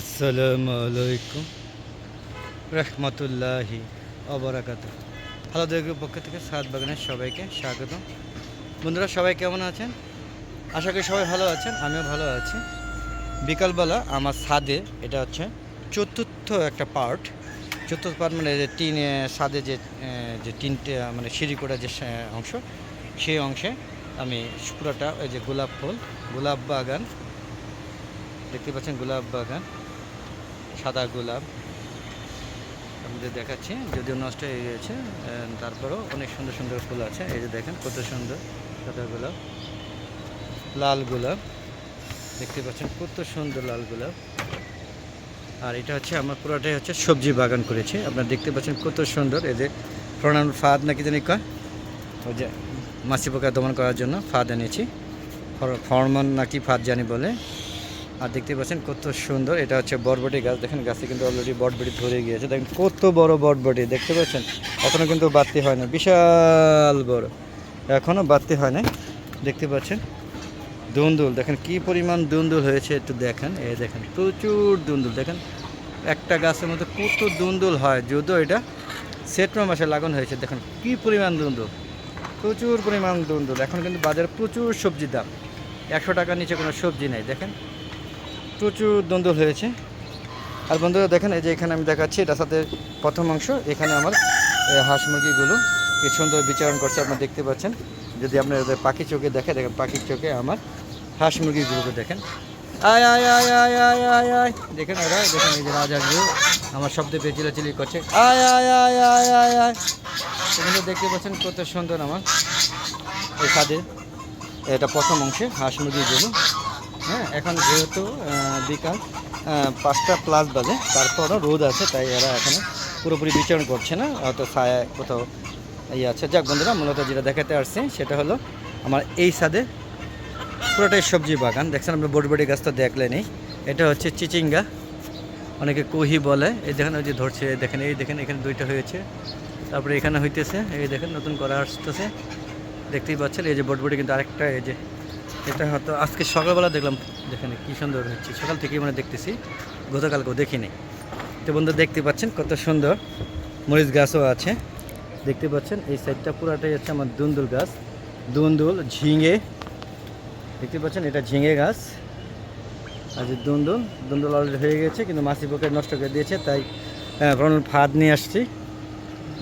আসসালামু আলাইকুম। রহমতুল্লাহি অবরাকাত ভালো দৈর্ঘ্য পক্ষ থেকে সাত বাগানের সবাইকে স্বাগত বন্ধুরা, সবাই কেমন আছেন? আশা করি সবাই ভালো আছেন, আমিও ভালো আছি। বিকালবেলা আমার ছাদে, এটা হচ্ছে চতুর্থ একটা পার্ট। চতুর্থ পার্ট মানে যে টিন ছাদে যে যে তিনটে মানে সিঁড়ি যে অংশ, সেই অংশে আমি পুরোটা ওই যে গোলাপ ফুল, গোলাপ বাগান। দেখতে পাচ্ছেন গোলাপ বাগান। সাদা গোলাপ। আপনাদের দেখাচ্ছি, যদিও নষ্ট হয়ে গেছে তারপরেও অনেক সুন্দর সুন্দর ফুল আছে। এই যে দেখেন, কত সুন্দর সাদা গোলাপ, লাল গোলাপ। দেখতে পাচ্ছেন, কত সুন্দর লাল গোলাপ। আর এটা হচ্ছে, আমার পুরোটাই হচ্ছে সবজি বাগান করেছি। আপনারা দেখতে পাচ্ছেন কত সুন্দর। যে প্রণাম ফাদ নাকি জানি কয়? ওই যে মাছি পোকা দমন করার জন্য ফাদ এনেছি। ফরমন নাকি ফাদ জানি বলে। আর দেখতে পাচ্ছেন কত সুন্দর, এটা হচ্ছে বরবটি গাছ। দেখেন গাছে কিন্তু অলরেডি বটবটি ধরে গিয়েছে। দেখেন কত বড় বটবটি, দেখতে পাচ্ছেন? এখনও কিন্তু বাড়তি হয় না, বিশাল বড়। এখনও বাড়তি হয় না দেখতে পাচ্ছেন? দুন্দুল, দেখেন কি পরিমাণ দুন্দুল হয়েছে, একটু দেখেন। এই দেখেন, প্রচুর দুন্দুল, দেখেন। একটা গাছের মধ্যে কত দুন্দুল হয়, যদিও এটা সেপ্টেম্বর মাসে লাগানো হয়েছে, দেখেন কি পরিমাণ দুন্দুল। প্রচুর পরিমাণ দুন্দুল। এখন কিন্তু বাজারে প্রচুর সবজির দাম। একশো টাকার নিচে কোনো সবজি নেই, দেখেন। প্রচুর দ্বন্দ্ব হয়েছে। আর বন্ধুরা দেখেন, এই যে এখানে আমি দেখাচ্ছি এটা সাথে প্রথম অংশ। এখানে আমার হাঁস মুরগিগুলো কি সুন্দর বিচারণ করছে, আপনারা দেখতে পাচ্ছেন। যদি আপনার পাখি চোখে দেখে দেখেন পাখির চোখে আমার হাঁস মুরগিগুলোকে দেখেন। আয় আয় আয় আয় আয় আয় আয়। দেখেন ওরা, দেখেন এই যে রাজাগুলো আমার শব্দে পেয়ে চিলাচিলি করছে। আয় আয় আয় আয় আয় আয়। এগুলো দেখতে পাচ্ছেন কত সুন্দর আমার এই ছাদের এটা প্রথম অংশে হাঁস মুরগিগুলো। হ্যাঁ এখন যেহেতু বিকাল পাঁচটা প্লাস বাজে, তারপরও রোদ আছে, তাই এরা এখনও পুরোপুরি বিচরণ করছে না, হয়তো ছায়া কোথাও ইয়ে আছে। যাক বন্ধুরা, মূলত যেটা দেখাতে আসছে, সেটা হলো আমার এই সাদে পুরোটাই সবজি বাগান। দেখছেন, আমরা বড়বড়ি গাছ তো দেখলেনই। এটা হচ্ছে চিচিঙ্গা, অনেকে কুহি বলে। এই দেখেন, ওই যে ধরছে দেখেন, এই দেখেন, এখানে দুইটা হয়েছে। তারপরে এখানে হইতেছে, এই দেখেন, নতুন করা আসতেছে। দেখতেই পাচ্ছেন, এই যে বটবটি কিন্তু আরেকটা, এই যে এটা হয়তো আজকে সকালবেলা দেখলাম, দেখেন কি সুন্দর হচ্ছে। সকাল থেকেই মানে দেখতেছি, গতকালকেও দেখিনি। তো বন্ধু, দেখতে পাচ্ছেন কত সুন্দর মরিচ গাছও আছে। দেখতে পাচ্ছেন, এই সাইডটা পুরাটাই হচ্ছে আমার দুন্দুল গাছ। দুন্দুল, ঝিঙে। দেখতে পাচ্ছেন, এটা ঝিঙে গাছ। আর যে দুন্দুল দুন্দুল অলরেডি হয়ে গেছে, কিন্তু মাছি পোকে নষ্ট করে দিয়েছে, তাই ফাঁদ নিয়ে আসছি।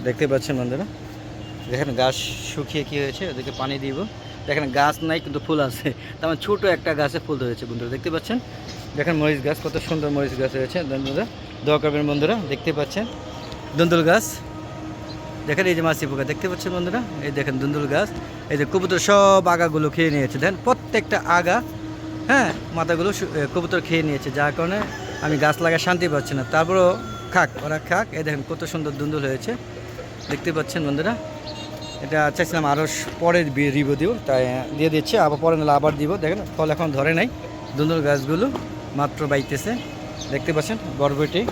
দেখতে পাচ্ছেন বন্ধুরা, দেখেন গাছ শুকিয়ে কি হয়েছে ওদেরকে পানি দিব। দেখেন গাছ নাই, কিন্তু ফুল আছে। তার মানে ছোটো একটা গাছে ফুল ধরেছে বন্ধুরা, দেখতে পাচ্ছেন? দেখেন মরিচ গাছ, কত সুন্দর মরিচ গাছ রয়েছে বন্ধুরা, দোয়া করবেন বন্ধুরা, দেখতে পাচ্ছেন? দুন্দুল গাছ, দেখেন এই যে মাছি পোকা, দেখতে পাচ্ছেন বন্ধুরা? এই দেখেন দুন্দুল গাছ, এই যে কবুতর সব আগাগুলো খেয়ে নিয়েছে। দেখেন প্রত্যেকটা আগা হ্যাঁ মাথাগুলো কবুতর খেয়ে নিয়েছে, যার কারণে আমি গাছ লাগা শান্তি পাচ্ছি না। তারপরও খাক, ওরা খাক। এই দেখেন কত সুন্দর দুন্দুল হয়েছে। দেখতে পাচ্ছেন বন্ধুরা? এটা চাইছিলাম আরও পরে রিভিউ দিব, তাই দিয়ে দিচ্ছি। আবার পরে নাহলে আবার দিব। দেখেন, ফল এখন ধরে নাই। দুন্দুল গাছগুলো মাত্র বাইতেছে। দেখতে পাচ্ছেন, বরবটি।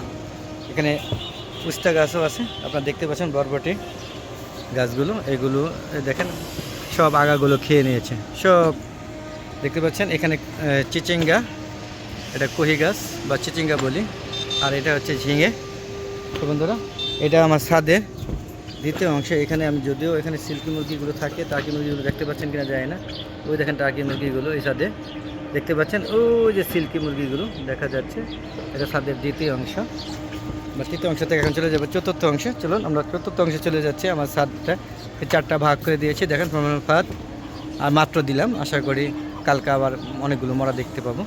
এখানে পুস্তা গাছও আছে। আপনারা দেখতে পাচ্ছেন বরবটি গাছগুলো। এগুলো দেখেন, সব আগাগুলো খেয়ে নিয়েছে। সব দেখতে পাচ্ছেন, এখানে চিচিঙ্গা। এটা কহি গাছ, বা চিচিঙ্গা বলি। আর এটা হচ্ছে ঝিঙে। বন্ধুরা, এটা আমার ছাদের দ্বিতীয় অংশে এখানে আমি যদিও এখানে সিল্কি মুরগিগুলো থাকে টার্কি মুরগিগুলো দেখতে পাচ্ছেন কিনা যায় না। ওই দেখেন টার্কি মুরগিগুলো এই ছাদে দেখতে পাচ্ছেন ওই যে সিল্কি মুরগিগুলো দেখা যাচ্ছে। এটা ছাদের দ্বিতীয় অংশ। বা তৃতীয় অংশ থেকে এখন চলে যাবে, চতুর্থ অংশে। চলুন, আমরা চতুর্থ অংশে চলে যাচ্ছি। আমার এই চারটা ভাগ করে দিয়েছি। দেখেন প্রমাণ আর মাত্র দিলাম। আশা করি কালকে আবার অনেকগুলো মরা দেখতে পাবো।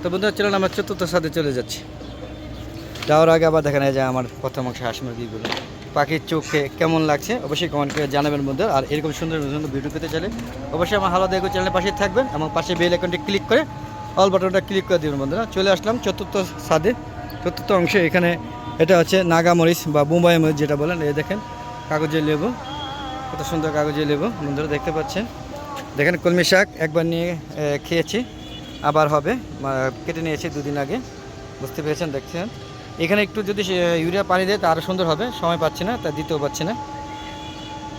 তো বন্ধুরা, চলুন, আমরা চতুর্থ ছাদে চলে যাচ্ছি। যাওয়ার আগে আবার দেখা যায় যে আমার প্রথম অংশে হাঁস মুরগিগুলো। পাখির চোখে কেমন লাগছে, অবশ্যই কমেন্ট করে জানাবেন মধ্যে আর এরকম সুন্দর সুন্দর ভিডিও পেতে চাইলে অবশ্যই আমার হালো দেখো চ্যানেলের পাশে থাকবেন এবং পাশে বেল আইকনটি ক্লিক করে অল বাটনটা ক্লিক করে দেবেন বন্ধুরা। চলে আসলাম চতুর্থ ছাদে, চতুর্থ অংশে। এখানে এটা হচ্ছে নাগামরিচ বা মুম্বাই মরিচ যেটা বলেন, এই দেখেন কাগজের লেবু, কত সুন্দর কাগজে লেবু, বন্ধুরা দেখতে পাচ্ছেন। দেখেন কলমি শাক একবার নিয়ে খেয়েছি, আবার হবে কেটে নিয়েছি দুদিন আগে। বুঝতে পেরেছেন, দেখছেন? এখানে একটু যদি ইউরিয়া পানি দেয়, তা আরও সুন্দর হবে। সময় পাচ্ছে না, তা দিতেও পাচ্ছি না।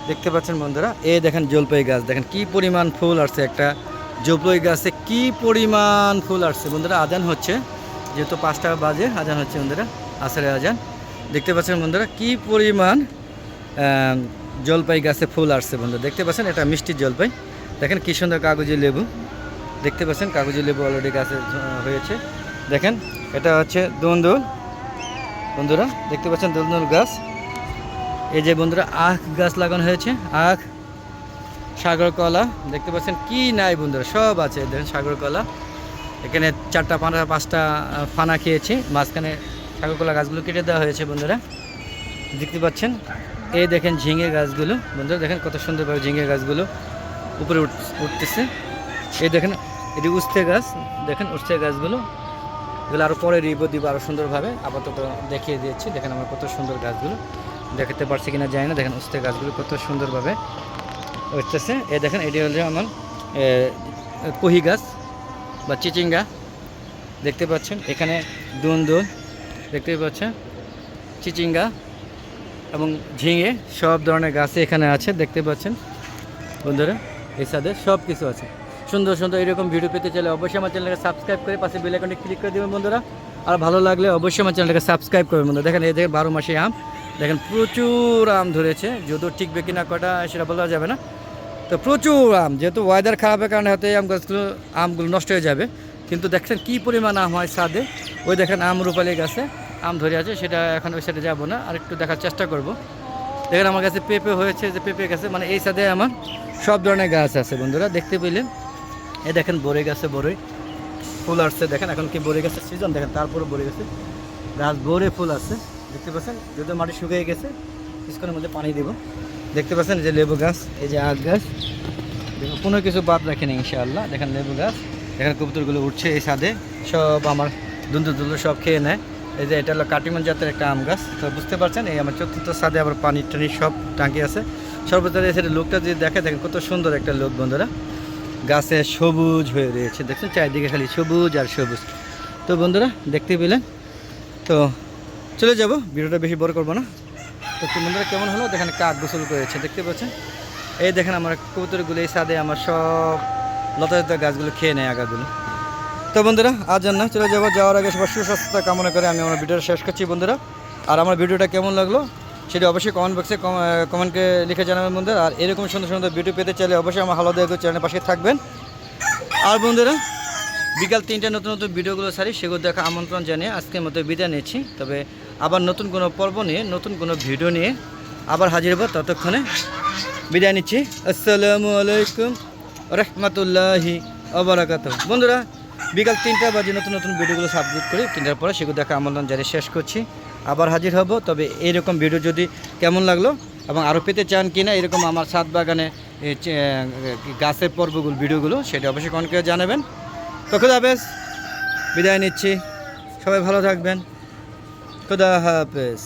দেখতে পাচ্ছেন বন্ধুরা, এ দেখেন জলপাই গাছ। দেখেন কি পরিমাণ ফুল আসছে একটা। জলপাই গাছে কি পরিমাণ ফুল আসছে। বন্ধুরা আদান হচ্ছে। যেহেতু পাঁচটা বাজে, আজান হচ্ছে বন্ধুরা, আসরের আজান। দেখতে পাচ্ছেন বন্ধুরা, কি পরিমাণ জলপাই গাছে ফুল আসছে বন্ধুরা। দেখতে পাচ্ছেন, এটা মিষ্টি জলপাই। দেখেন কি সুন্দর কাগজি লেবু। দেখতে পাচ্ছেন কাগজি লেবু অলরেডি গাছে হয়েছে। দেখেন, এটা হচ্ছে দন্দুল বন্ধুরা, দেখতে পাচ্ছেন দন্দুল গাছ। এই যে বন্ধুরা, আখ গাছ লাগানো হয়েছে। আখ, সাগর কলা, দেখতে পাচ্ছেন কি নাই বন্ধুরা, সব আছে। দেখেন সাগর কলা। এখানে চারটা, পাঁচটা পাঁচটা ফানা খেয়েছে। মাঝখানে সাগর কলা গাছগুলো কেটে দেওয়া হয়েছে বন্ধুরা। দেখতে পাচ্ছেন? এই দেখেন ঝিঙে গাছগুলো। বন্ধুরা, দেখেন কত সুন্দরভাবে ঝিঙে গাছগুলো উপরে উঠ- উঠতেছে। এই দেখেন এটি উস্তে গাছ, দেখেন উস্তে গাছগুলো এগুলো আরও পরে রিব দিব আরও সুন্দরভাবে। আপাতত দেখিয়ে দিয়েছি দেখেন আমার কত সুন্দর গাছগুলো। দেখাতে পারছি কিনা জানি না। দেখেন উস্তে গাছগুলো কত সুন্দরভাবে উঠতেছে এ দেখেন, এটি হলো আমার কহি গাছ বা চিচিঙ্গা। দেখতে পাচ্ছেন? এখানে দুন্দুল, দেখতে পাচ্ছেন? চিচিঙ্গা এবং ঝিঙে সব ধরনের গাছে এখানে আছে। দেখতে পাচ্ছেন? বন্ধুরা এর সাথে সব কিছু আছে। সুন্দর সুন্দর এরকম ভিডিও পেতে চাইলে অবশ্যই আমার চ্যানেলকে সাবস্ক্রাইব করে পাশে বেল আইকনটি ক্লিক করে দেবেন বন্ধুরা। আর ভালো লাগলে অবশ্যই আমার চ্যানেলকে সাবস্ক্রাইব করবেন বন্ধুরা। দেখেন এই দেখেন বারো মাসে আম। দেখেন প্রচুর আম ধরেছে। যদিও টিকবে কিনা কটা সেটা বলা যাবে না। তো প্রচুর আম। যেহেতু ওয়েদার খারাপের কারণে হয়তো আম গাছগুলো আমগুলো নষ্ট হয়ে যাবে। কিন্তু দেখছেন কী পরিমাণ আম হয় সাদে ওই দেখেন আম রূপালি গাছে আম ধরে আছে। সেটা এখন ওই সাইডে যাব না। আর একটু দেখার চেষ্টা করব। দেখেন আমার কাছে পেঁপে হয়েছে যে পেঁপে গাছে। মানে এই সাদে আমার সব ধরনের গাছ আছে বন্ধুরা। দেখতে পেলেন? এই দেখেন বরে গেছে বড়ই ফুল আসছে, দেখেন এখন কি বড়ই গেছে, সিজন, দেখেন তারপরে বরে গেছে। গাছ ভরে ফুল আছে, দেখতে পাচ্ছেন? যদিও মাটি শুকিয়ে গেছে, কিছুক্ষণের মধ্যে পানি দেবো। দেখতে পাচ্ছেন যে লেবু গাছ, এই যে আখ গাছ। দেখুন, কোনো কিছু বাদ রাখেনি, ইনশাআল্লাহ। দেখেন লেবু গাছ, দেখেন কবুতরগুলো উঠছে এই ছাদে। সব আমার দুন্দু দুন্দু সব খেয়ে নেয়। এই যে এটা হলো কাটিমন জাতের একটা আম গাছ। তো বুঝতে পারছেন, এই আমার চতুর্থ ছাদে আবার পানি টানি সব টাঙ্কি আছে। সর্বত্র এই সাইডে লোকটা যদি দেখে, দেখেন কত সুন্দর একটা লোক, বন্ধুরা। গাছে সবুজ হয়ে রয়েছে। দেখছেন, চারিদিকে খালি সবুজ আর সবুজ। তো বন্ধুরা, দেখতে পেলেন? তো চলে যাব, ভিডিওটা বেশি বড় করব না। তো বন্ধুরা, কেমন হলো? দেখেন, কাক গোসল করেছে, দেখতে পাচ্ছেন? এই দেখেন, আমার কবুতরগুলো এই সাদে আমার সব লতা লতা গাছগুলো খেয়ে নেয় আগাগুলো। তো বন্ধুরা, আজ না, চলে যাব। যাওয়ার আগে সবার সুস্বাস্থ্যতা কামনা করে আমি আমার ভিডিওটা শেষ করছি বন্ধুরা। আর আমার ভিডিওটা কেমন লাগল? সেটা অবশ্যই কমেন্ট বক্সে কমেন্টকে লিখে জানাবেন বন্ধুরা। আর এরকম সুন্দর সুন্দর ভিডিও পেতে চাইলে অবশ্যই আমার হালো দেয় চ্যানেলের পাশে থাকবেন। আর বন্ধুরা, বিকাল তিনটে নতুন নতুন ভিডিওগুলো সারি, সেগুলো দেখা আমন্ত্রণ জানিয়ে আজকের মতো বিদায় নিচ্ছি। তবে আবার নতুন কোনো পর্ব নিয়ে, নতুন কোনো ভিডিও নিয়ে আবার হাজির হব। ততক্ষণে বিদায় নিচ্ছি। আসসালামু আলাইকুম রহমতুল্লাহি অবরাকাত বন্ধুরা, বিকাল তিনটা বাজে নতুন নতুন ভিডিওগুলো সাবমিট করি। তিনটার পরে সেগুলো দেখা আমন্ত্রণ জানিয়ে শেষ করছি। আবার হাজির হব। তবে এইরকম ভিডিও যদি কেমন লাগল এবং আরও পেতে চান কি না এরকম আমার সাত বাগানে গাছের পর্বগুলো, ভিডিওগুলো, সেটা অবশ্যই কনকে জানাবেন। তো খুদা হাফেজ, বিদায় নিচ্ছি। সবাই ভালো থাকবেন। খুদা হাফেজ।